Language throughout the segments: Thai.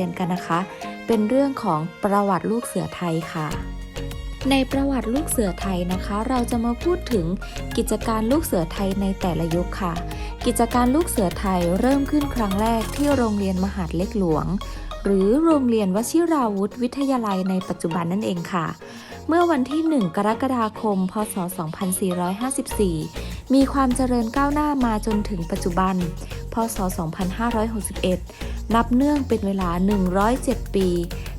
เรียนกันนะคะ เป็นเรื่องของประวัติลูกเสือไทยค่ะ ในประวัติลูกเสือไทยนะคะ เราจะมาพูดถึงกิจการลูกเสือไทยในแต่ละยุคค่ะ กิจการลูกเสือไทยเริ่มขึ้นครั้งแรกที่โรงเรียนมหาดเล็กหลวง หรือโรงเรียนวชิราวุธวิทยาลัยในปัจจุบันนั่นเองค่ะ เมื่อวันที่ 1 กรกฎาคม พศ 2454มีความเจริญก้าวหน้ามาจนถึงปัจจุบัน พศ 2561 นับเนื่องเป็นเวลา 107 ปี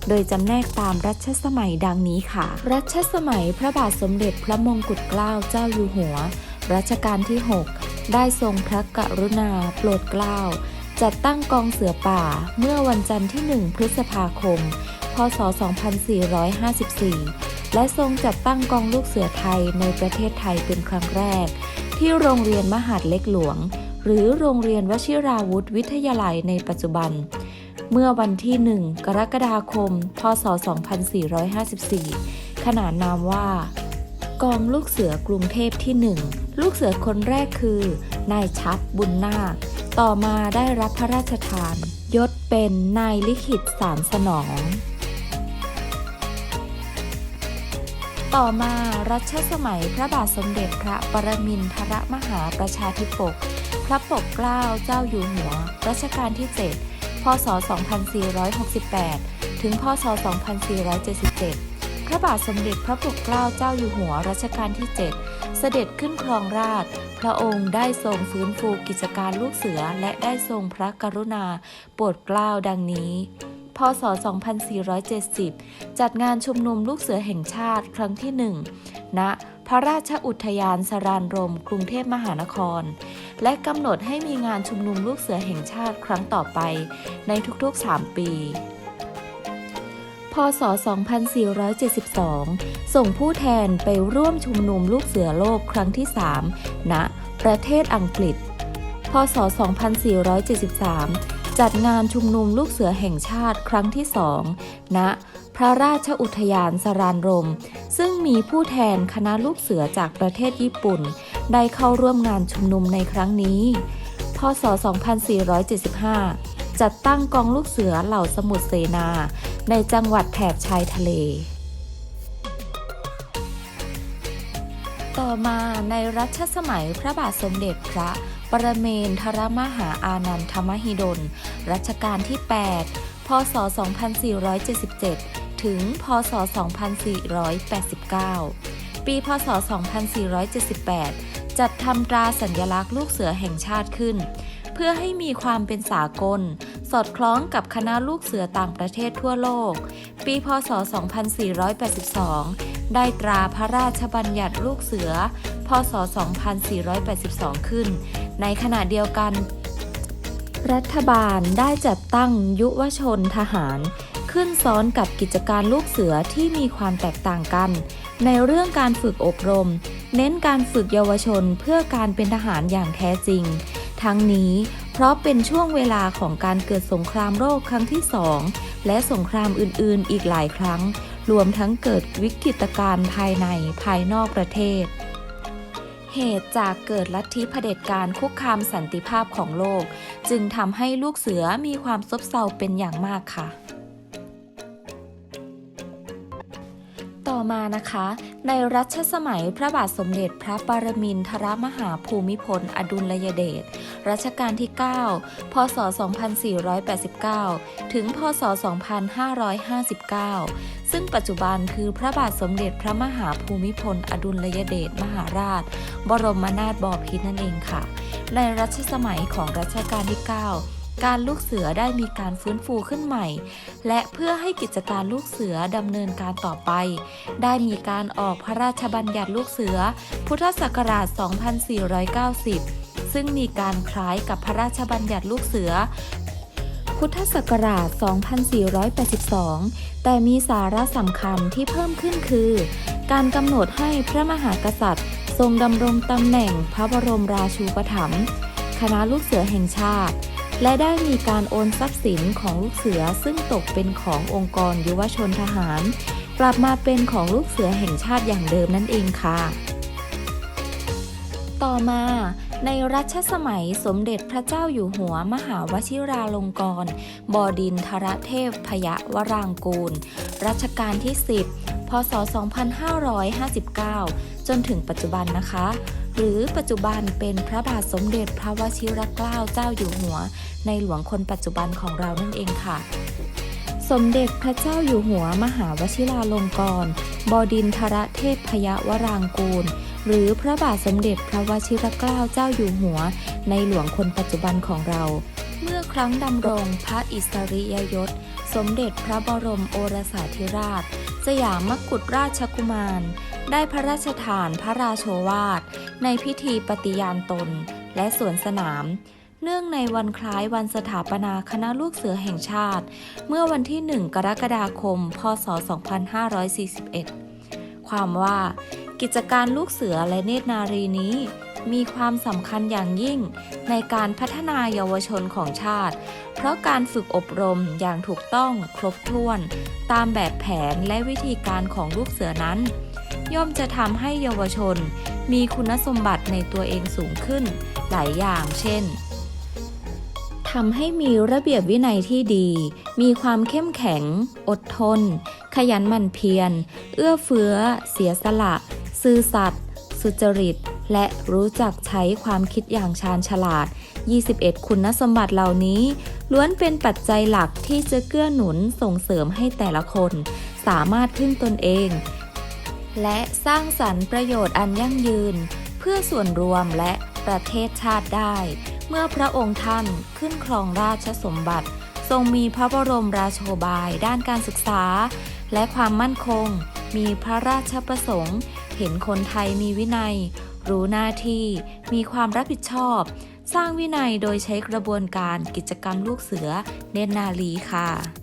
โดยจำแนกตามรัชสมัยดังนี้ค่ะ รัชสมัยพระบาทสมเด็จพระมงกุฎเกล้าเจ้าอยู่หัว รัชกาลที่ 6 ได้ทรงพระกรุณาโปรดเกล้าจัดตั้งกองเสือป่าเมื่อวันจันทร์ที่ 1 พฤษภาคม พศ 2454 และทรงจัดตั้งกองลูกเสือไทยในประเทศไทยเป็นครั้งแรก ที่โรงเรียนมหาดเล็กหลวง หรือโรงเรียนวชิราวุธวิทยาลัยในปัจจุบัน เมื่อวันที่ 1 กรกฎาคม พศ 2454 ขนานนามว่า กองลูกเสือกรุงเทพที่ 1 ลูกเสือคนแรกคือ นายชัดบุญนาค ต่อมาได้รับพระราชทาน ยศเป็นนายลิขิตสารสนอง ต่อมารัชสมัยพระบาทสมเด็จพระปรมินทรมหาประชาธิปก พระปกเกล้าเจ้าอยู่หัว รัชกาลที่ 7 พศ 2468 ถึง พศ 2477 พระบาทสมเด็จพระปกเกล้าเจ้าอยู่หัวรัชกาลที่ 7 เสด็จขึ้นครองราชพระองค์ได้ทรงฟื้นฟูกิจการลูกเสือและได้ทรงพระกรุณาโปรดเกล้าดังนี้ ศ 2470 จัดงานชุมนุมลูกเสือแห่งชาติครั้งที่ 1 ณ พระราชอุทยานสรานรม กรุงเทพมหานคร และกำหนดให้มีงานชุมนุมลูกเสือแห่งชาติครั้งต่อไป ในทุกๆ 3 ปี พศ 2472 ส่งผู้แทนไปร่วมชุมนุมลูกเสือโลกครั้งที่ 3 ณ ประเทศอังกฤษ พศ 2473 จัดงานชุมนุมลูกเสือแห่งชาติครั้งที่2ณพระราชอุทยานสรานรม ซึ่งมีผู้แทนคณะลูกเสือจากประเทศญี่ปุ่น ได้เข้าร่วมงานชุมนุมในครั้งนี้ พศ 2475 จัดตั้งกองลูกเสือเหล่าสมุทรเสนา ในจังหวัดแถบชายทะเล ต่อมาในรัชสมัยพระบาทสมเด็จพระ ปรเมนทรมหาอานันทมหิดล รัชกาลที่ 8 พศ 2477 ถึง พศ 2489 ปี พศ 2478 จัดทำตราสัญลักษณ์ลูกเสือแห่งชาติขึ้น เพื่อให้มีความเป็นสากล สอดคล้องกับคณะลูกเสือต่างประเทศทั่วโลก ปี พศ 2482 ได้ตราพระราชบัญญัติลูกเสือพศ 2482 ขึ้น ในขณะเดียวกัน รัฐบาลได้จัดตั้งยุวชนทหาร ขึ้นซ้อนกับกิจการลูกเสือที่มีความแตกต่างกัน ในเรื่องการฝึกอบรม เน้นการฝึกเยาวชนเพื่อการเป็นทหารอย่างแท้จริง ทั้งนี้เพราะเป็นช่วงเวลาของการเกิดสงครามโลกครั้งที่สองและสงครามอื่นๆ อีกหลายครั้ง รวมทั้งเกิดวิกฤตการณ์ภายในภายนอกประเทศ เหตุจากเกิดลัทธิเผด็จการคุกคามสันติภาพของโลก จึงทำให้ลูกเสือมีความซบเซาเป็นอย่างมากค่ะ ต่อมานะคะ ในรัชสมัยพระบาทสมเด็จพระปรมินทรมหาภูมิพล อดุลยเดชรัชกาลที่ 9 พศ 2489 ถึง พศ 2559 ซึ่งปัจจุบันคือพระบาทสมเด็จพระมหาภูมิพล อดุลยเดชมหาราช บรมนาถบพิตรนั่นเองค่ะ ในรัชสมัยของรัชกาลที่ 9 การลูกเสือได้มีการฟื้นฟูขึ้นใหม่ และเพื่อให้กิจการลูกเสือดำเนินการต่อไป ได้มีการออกพระราชบัญญัติลูกเสือ พุทธศักราช 2490 ซึ่งมีการคล้ายกับพระราชบัญญัติลูกเสือ พุทธศักราช 2482 แต่มีสาระสำคัญที่เพิ่มขึ้นคือ การกำหนดให้พระมหากษัตริย์ ทรงดำรงตำแหน่งพระบรมราชูปถัมภ์คณะลูกเสือแห่งชาติ และได้มีการโอนทรัพย์สินของลูกเสือซึ่งตกเป็นขององค์กรยุวชนทหาร กลับมาเป็นของลูกเสือแห่งชาติอย่างเดิมนั่นเองค่ะ ต่อมาในรัชสมัยสมเด็จพระเจ้าอยู่หัวมหาวชิราลงกรณบดินทรเทพพยวรางกูล รัชกาลที่ 10 พศ 2559 จนถึงปัจจุบันนะคะ หรือปัจจุบันเป็นพระบาทสมเด็จพระวชิรเกล้าเจ้าอยู่หัว ในหลวงคนปัจจุบันของเรานั่นเองค่ะ สมเด็จพระเจ้าอยู่หัวมหาวชิราลงกรณ์บดินทรเทพพยวรางกูล หรือพระบาทสมเด็จพระวชิรเกล้าเจ้าอยู่หัว ในหลวงคนปัจจุบันของเรา เมื่อครั้งดำรงพระอิสริยยศ สมเด็จพระบรมโอรสาธิราช สยามมกุฎราชกุมาร ได้พระราชทานพระราโชวาท ในพิธีปฏิญาณตนและสวนสนาม เนื่องในวันคล้ายวันสถาปนาคณะลูกเสือแห่งชาติ เมื่อวันที่ 1 กรกฎาคม พศ 2541 ความว่า กิจการลูกเสือและเนตรนารีนี้มีความสำคัญอย่างยิ่งในการพัฒนาเยาวชนของชาติ เพราะการฝึกอบรมอย่างถูกต้องครบถ้วน ตามแบบแผนและวิธีการของลูกเสือนั้น ย่อมจะทำให้เยาวชน มีคุณสมบัติในตัวเองสูงขึ้น หลายอย่างเช่นทำให้มีระเบียบวินัยที่ดี มีความเข้มแข็ง อดทน ขยันหมั่นเพียร เอื้อเฟื้อ เสียสละ ซื่อสัตย์ สุจริต และรู้จักใช้ความคิดอย่างชาญฉลาด 21 คุณสมบัติเหล่านี้ ล้วนเป็นปัจจัยหลักที่จะเกื้อหนุนส่งเสริมให้แต่ละคน สามารถพึ่งตนเอง และสร้างสรรค์ประโยชน์อันยั่งยืน เพื่อส่วนรวมและประเทศชาติได้ เมื่อพระองค์ท่านขึ้นครองราชสมบัติ ทรงมีพระบรมราโชบายด้านการศึกษา และความมั่นคง มีพระราชประสงค์ เห็นคนไทยมีวินัย รู้หน้าที่ มีความรับผิดชอบ สร้างวินัยโดยใช้กระบวนการกิจกรรมลูกเสือเนตรนารีค่ะ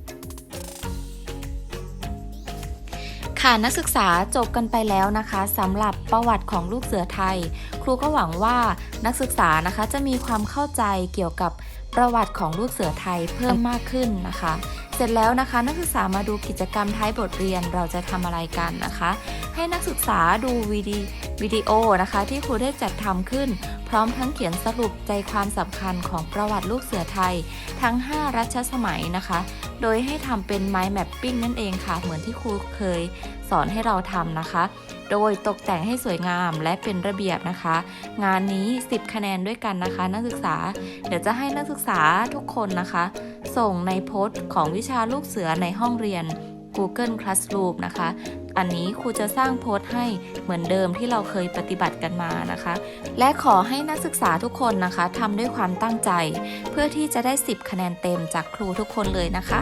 ค่ะนักศึกษาจบกันไปแล้วนะคะสำหรับประวัติของลูกเสือไทย ครูก็หวังว่านักศึกษานะคะจะมีความเข้าใจเกี่ยวกับประวัติของลูกเสือไทยเพิ่มมากขึ้นนะคะ เสร็จแล้วนะคะ นักศึกษามาดูกิจกรรมท้ายบทเรียนเราจะทำอะไรกันนะคะ ให้นักศึกษาดูวิดีวิดีโอนะคะ ที่ครูได้จัดทำขึ้น พร้อมทั้งเขียนสรุปใจความสำคัญของประวัติลูกเสือไทย ทั้ง 5 รัชสมัยนะคะ โดยให้ทำเป็นไม้แมปปิ้งนั่นเองค่ะ เหมือนที่ครูเคยสอนให้เราทำนะคะ โดยตกแต่งให้สวยงามและเป็นระเบียบนะคะ งานนี้ 10 คะแนนด้วยกันนะคะ นักศึกษา เดี๋ยวจะให้นักศึกษาทุกคนนะคะ ส่งในโพสต์ของวิชาลูกเสือในห้องเรียน Google Classroom นะคะ อันนี้ครูจะสร้างโพสต์ให้เหมือนเดิมที่เราเคยปฏิบัติกันมานะคะ และขอให้นักศึกษาทุกคนนะคะทำด้วยความตั้งใจ เพื่อที่จะได้ 10 คะแนนเต็มจากครูทุกคนเลยนะคะ